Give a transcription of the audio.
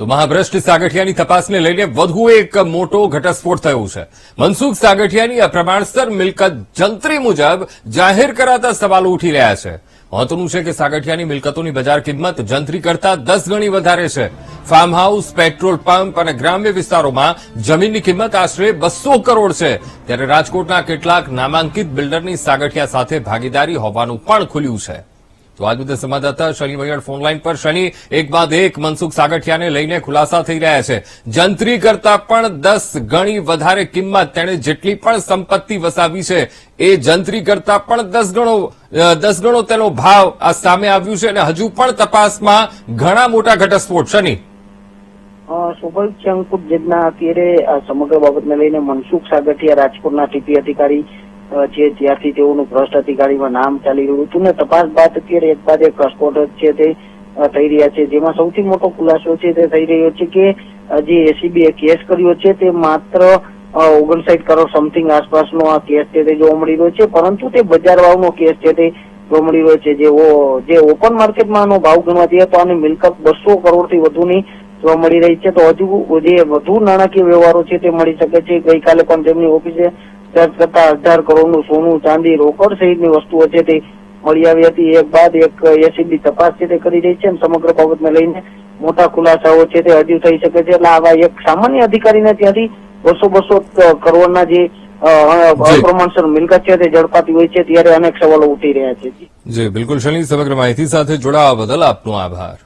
તો મહાભ્રષ્ટ સાગઠિયાની તપાસને લઈને વધુ એક મોટો ઘટસ્ફોટ થયો છે. મનસુખ સાગઠિયાની અપ્રમાણસર મિલકત જંત્રી મુજબ જાહેર કરાતા સવાલો ઉઠી રહ્યા છે. મહત્વનું છે કે સાગઠિયાની મિલકતોની બજાર કિંમત જંત્રી કરતા દસ ગણી વધારે છે. ફાર્મ હાઉસ, પેટ્રોલ પંપ અને ગ્રામ્ય વિસ્તારોમાં જમીનની કિંમત આશરે બસો કરોડ છે. ત્યારે રાજકોટના કેટલાક નામાંકિત બિલ્ડરની સાગઠિયા સાથે ભાગીદારી હોવાનું પણ ખુલ્યું છે. તો આજ મુદ્દે સંવાદદાતા શનિ વૈયાળ ફોનલાઈન પર. શનિ, એક બાદ એક મનસુખ સાગઠિયાને લઈને ખુલાસા થઈ રહ્યા છે. જંત્રી કરતા પણ દસ ગણી વધારે કિંમત તેણે જેટલી પણ સંપત્તિ વસાવી છે, એ જંત્રી કરતા પણ દસ ગણો દસ ગણો તેનો ભાવ આ સામે આવ્યું છે અને હજુ પણ તપાસમાં ઘણા મોટા ઘટસ્ફોટ. શનિ. સ્વાભાવિક છે અંકુટ જેદના અત્યારે સમગ્ર બાબતને લઈને મનસુખ સાગઠિયા રાજકોટના ટીપી અધિકારી છે ત્યારથી તેઓનું ભ્રષ્ટ અધિકારીમાં નામ ચાલી રહ્યું હતું ને તપાસ બાદ અત્યારે એક બાદ એક સ્ફોટ છે તે થઈ રહ્યા છે. જેમાં સૌથી મોટો ખુલાસો છે તે થઈ રહ્યો છે કે જે એસીબી એ કેસ કર્યો છે તે માત્ર ઓગણસાઠ કરોડ સમથિંગ આસપાસનો આ કેસ છે તે જોવા મળી રહ્યો છે. પરંતુ તે બજાર ભાવનો કેસ છે તે જોવા મળી રહ્યો છે. જે જે ઓપન માર્કેટમાં આનો ભાવ ગણવા જઈએ તો આની મિલકત બસો કરોડથી વધુની જોવા મળી રહી છે. તો હજુ જે વધુ નાણાકીય વ્યવહારો છે તે મળી શકે છે. ગઈકાલે પણ તેમની ઓફિસે દસ કરતા અઢાર કરોડનું સોનું ચાંદી રોકડ સહિતની વસ્તુઓ છે તે મળી આવી હતી. એક બાદ એક એસીબી તપાસ છે તે કરી રહી છે સમગ્ર બાબતને લઈને મોટા ખુલાસાઓ છે તે હજુ થઈ શકે છે. એટલે આવા એક સામાન્ય અધિકારીને ત્યાંથી બસો બસો કરોડના જે અપ્રમાણસર મિલકત છે તે ઝડપાતી હોય છે ત્યારે અનેક સવાલો ઉઠી રહ્યા છે. જી બિલકુલ સમગ્ર માહિતી સાથે જોડાવા બદલ આપનો આભાર.